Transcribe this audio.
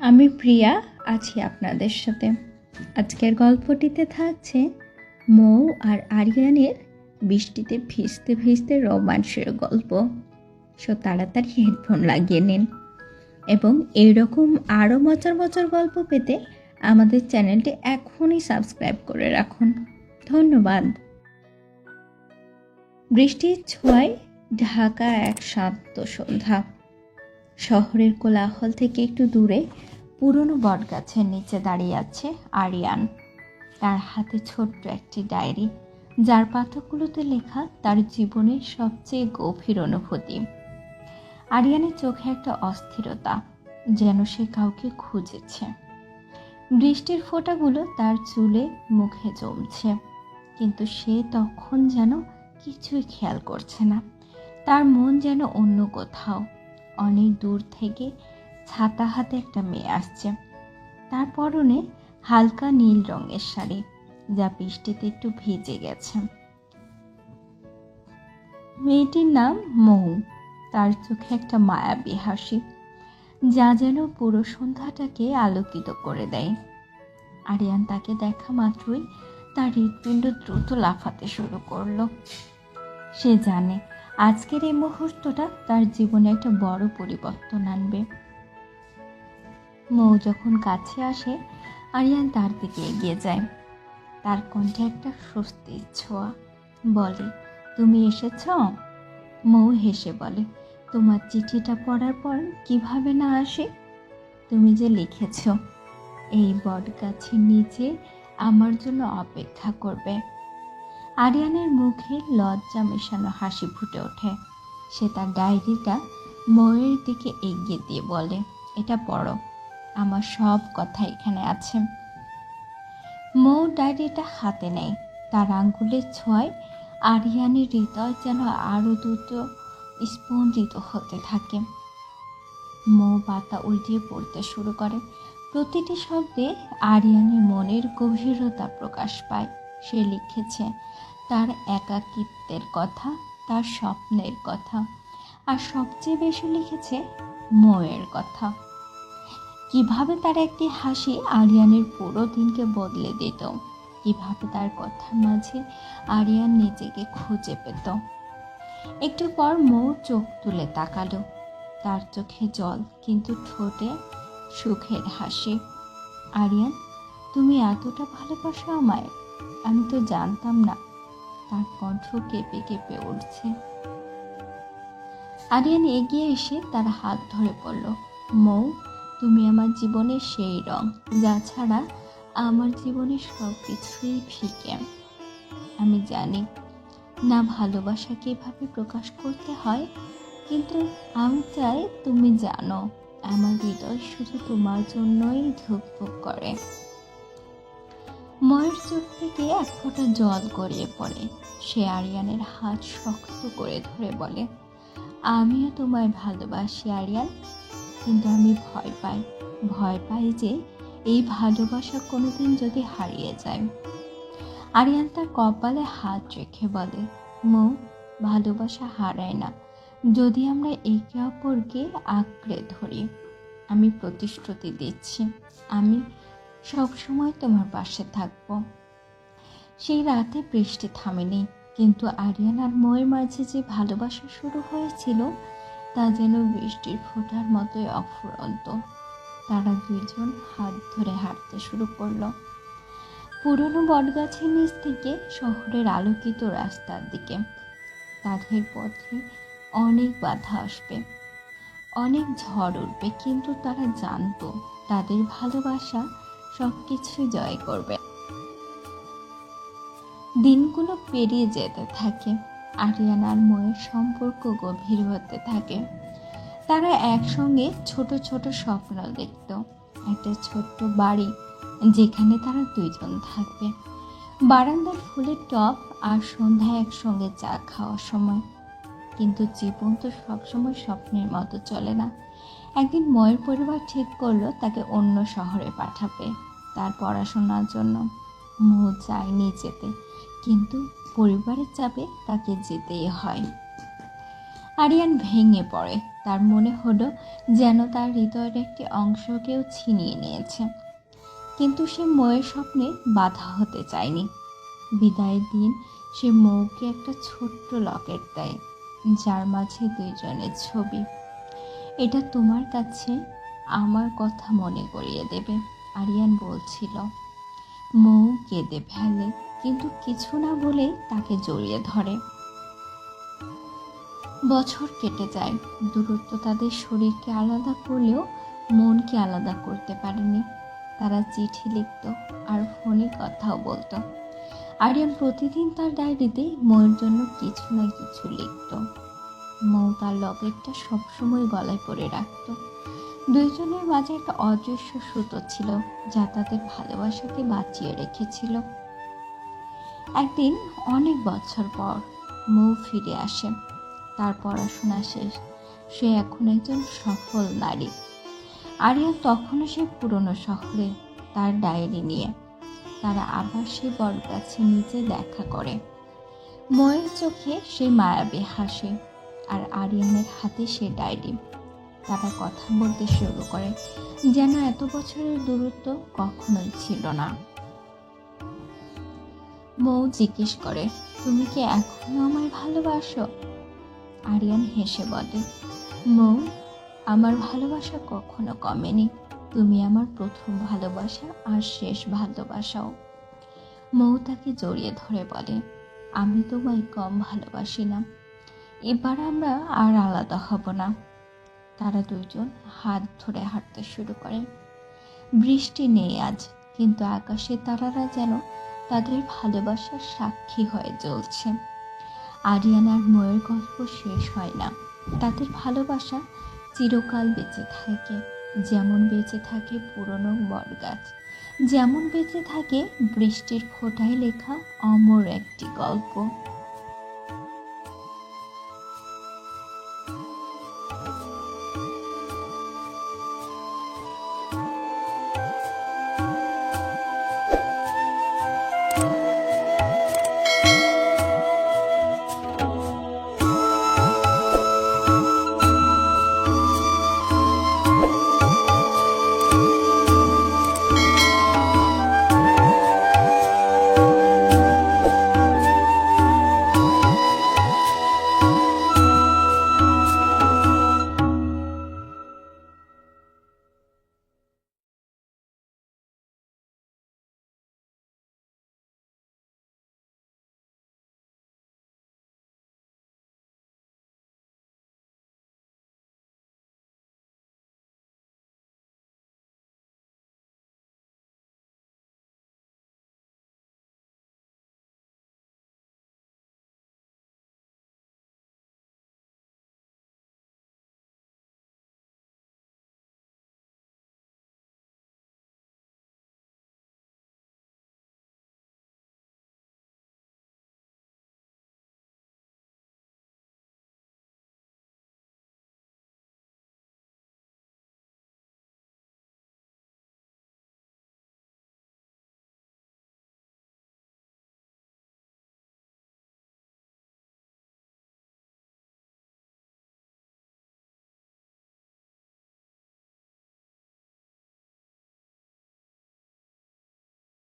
আমি প্রিয়া, আছি আপনাদের সাথে। আজকের গল্পটিতে থাকছে মৌ আর আরিয়ানের বৃষ্টিতে ভিজতে ভিজতে রোমাঞ্চের গল্প। সো তাড়াতাড়ি হেডফোন লাগিয়ে নিন। এবং এরকম আরও মজার মজার গল্প পেতে আমাদের চ্যানেলটি এখনই সাবস্ক্রাইব করে রাখুন। ধন্যবাদ। বৃষ্টির ছোঁয়ায় ঢাকা এক শান্ত সন্ধ্যা। শহরের কোলাহল থেকে একটু দূরে পুরনো বটগাছের নিচে দাঁড়িয়ে আছে আরিয়ান। তার হাতে ছোট্ট একটি ডায়েরি, যার পাতাগুলোতে লেখা তার জীবনের সবচেয়ে গভীর অনুভূতি। আরিয়ানের চোখে একটা অস্থিরতা যেন সে কাউকে খুঁজেছে। বৃষ্টির ফোঁটাগুলো তার চুলে মুখে জমছে, কিন্তু সে তখন যেন কিছুই খেয়াল করছে না। তার মন যেন অন্য কোথাও, অনেক দূর থেকে ছাতা হাতে একটা মেয়ে আসছে। তার পরনে হালকা নীল রঙের শাড়ি, যা বৃষ্টিতে একটু ভিজে গেছে। মেয়েটির নাম মৌ। তার চোখে একটা মায়াবী হাসি, যা যেন পুরো সন্ধ্যাটাকে আলোকিত করে দেয়। আরিয়ান তাকে দেখা মাত্রই তার হৃৎপিণ্ড দ্রুত লাফাতে শুরু করল। সে জানে আজকের এই মুহূর্তটা তার জীবনে একটা বড় পরিবর্তন আনবে। মৌ যখন কাছে আসে, আরিয়ান তার দিকে এগিয়ে যায়। তার কণ্ঠে একটা স্বস্তির ছোঁয়া। বলে, তুমি এসেছ? মৌ হেসে বলে, তোমার চিঠিটা পড়ার পর কীভাবে না আসে? তুমি যে লিখেছ, এই বট গাছের নিচে আমার জন্য অপেক্ষা করবে। আরিয়ানের মুখে লজ্জা মেশানো হাসি ফুটে ওঠে। সে তার ডায়েরিটা ময়ের দিকে এগিয়ে দিয়ে বলে, এটা পড়ো। আমার সব কথা এখানে আছে। মৌ ডায়েরিটা হাতে নেয়। তার আঙ্গুলের ছোঁয়ায় আরিয়ানের হৃদয় যেন আরও দ্রুত স্পন্দিত হতে থাকে। মৌ পাতা উল্টিয়ে পড়তে শুরু করে। প্রতিটি শব্দে আরিয়ানের মনের গভীরতা প্রকাশ পায়। সে লিখেছে, তার একাকিত্বের কথা, তার স্বপ্নের কথা। আর সবচেয়ে বেশি লিখেছে, ময়ের কথা। কীভাবে তার একটি হাসি আরিয়ানের পুরো দিনকে বদলে দিত? কীভাবে তার কথার মাঝে আরিয়ান নিজেকে খুঁজে পেত? একটু পর মৌ চোখ তুলে তাকালো। তার চোখে জল, কিন্তু ঠোঁটে সুখের হাসি। আরিয়ান, তুমি এতটা ভালোবাসো আমায়? আমি তো জানতাম না। তার কণ্ঠ কেঁপে কেঁপে উঠছে। আরিয়ান এগিয়ে এসে তার হাত ধরে পড়ল মৌ তুমি আমার জীবনের সেই রং, যা ছাড়া আমার জীবনের সব কিছুই ফিকে। আমি জানি না ভালোবাসা কীভাবে প্রকাশ করতে হয়, কিন্তু আমি চাই তুমি জানো, আমার হৃদয় শুধু তোমার জন্যই ধুকপুক করে। ময়ের চোখ থেকে এক ফোঁটা জল গড়িয়ে পড়ে। সে আরিয়ানের হাত শক্ত করে ধরে বলে, আমিও তোমায় ভালোবাসি, আরিয়ান। কিন্তু আমি ভয় পাই। ভয় পাই যে এই ভালোবাসা কোনোদিন যদি হারিয়ে যায়। আরিয়ান তার কপালে হাত রেখে বলে, মো, ভালোবাসা হারায় না। যদি আমরা একে অপরকে আঁকড়ে ধরি, আমি প্রতিশ্রুতি দিচ্ছি। আমি সবসময় তোমার পাশে থাকব সেই রাতে বৃষ্টি থামেনি, কিন্তু আরিয়ান আর ময়ের মাঝে যে ভালোবাসা শুরু হয়েছিল তা যেন বৃষ্টির ফোঁটার মতোই অফুরন্ত। তারা দুইজন হাত ধরে হাঁটতে শুরু করল। পুরনো বটগাছের নিচ থেকে শহরের আলোকিত রাস্তার দিকে। তাদের পথে অনেক বাধা আসবে। অনেক ঝড় উঠবে, কিন্তু তারা জানতো তাদের ভালোবাসা সব কিছুই জয় করবে। দিনগুলো পেরিয়ে যেতে থাকে। আরিয়ান আর ময়ের সম্পর্ক গভীর হতে থাকে। তারা একসঙ্গে ছোট ছোট স্বপ্ন দেখত। একটা ছোট্ট বাড়ি যেখানে তারা দুইজন থাকবে। বারান্দার ফুলের টপ আর সন্ধ্যায় একসঙ্গে চা খাওয়ার সময়। কিন্তু জীবন তো সবসময় স্বপ্নের মতো চলে না। একদিন ময়ের পরিবার ঠিক করল তাকে অন্য শহরে পাঠাবে। তার পড়াশোনার জন্য মো চায়নি যেতে। কিন্তু পরিবারের চাপে তাকে যেতেই হয়। আরিয়ান ভেঙে পড়ে। তার মনে হলো যেন তার হৃদয়ের একটি অংশ কেউ ছিনিয়ে নিয়েছে। কিন্তু সে ময়ের স্বপ্নে বাধা হতে চায়নি। বিদায়ের দিন সে মৌকে একটা ছোট্ট লকেট দেয়, যার মাঝে দুইজনের ছবি। এটা তোমার কাছে আমার কথা মনে করিয়ে দেবে, আরিয়ান বলছিল। মৌ কেঁদে ফেলে। কিন্তু কিছু না বলে তাকে জড়িয়ে ধরে। বছর কেটে যায়। দূরত্ব তাদের শরীরকে আলাদা করলেও মনকে আলাদা করতে পারেনি। তারা চিঠি লিখত আর ফোনে কথাও বলতো। আরিয়ান প্রতিদিন তার ডায়েরিতে মৌয়ের জন্য কিছু না কিছু লিখত। মৌ তার লকেটটা সবসময় গলায় পরে রাখত। দুইজনের মাঝে একটা অদৃশ্য সুতো ছিল যা তাদের ভালোবাসাকে বাঁচিয়ে রেখেছিল। একদিন, অনেক বছর পর মৌ ফিরে আসে। তার পড়াশোনা শেষ। সে এখন একজন সফল নারী। আরিয়ান তখনও সে পুরনো শহরে তার ডায়েরি নিয়ে। তারা আবার সে বটগাছে নিচে দেখা করে। ময়ের চোখে সে মায়াবী হাসে আর আরিয়ানের হাতে সে ডায়েরি। তারা কথা বলতে শুরু করে, যেন এত বছরের দূরত্ব কখনোই ছিল না। মৌ জিজ্ঞেস করে, তুমি কি এখনও আমায় ভালোবাসো? আরিয়ান হেসে বলে মৌ আমার ভালোবাসা কখনো কমেনি। তুমি আমার প্রথম ভালোবাসা আর শেষ ভালোবাসাও। মৌ তাকে জড়িয়ে ধরে বলে, আমি তোমায় কম ভালোবাসি না। এবার আমরা আর আলাদা হব না। তারা দুজন হাত ধরে হাঁটতে শুরু করে। বৃষ্টি নেই আজ, কিন্তু আকাশে তারারা যেন তাদের ভালোবাসার সাক্ষী হয়ে চলছে আরিয়ানার ময়ের গল্প শেষ হয় না। তাদের ভালোবাসা চিরকাল বেঁচে থাকে, যেমন বেঁচে থাকে পুরনো বটগাছ। যেমন বেঁচে থাকে বৃষ্টির ফোটায় লেখা অমর একটি গল্প।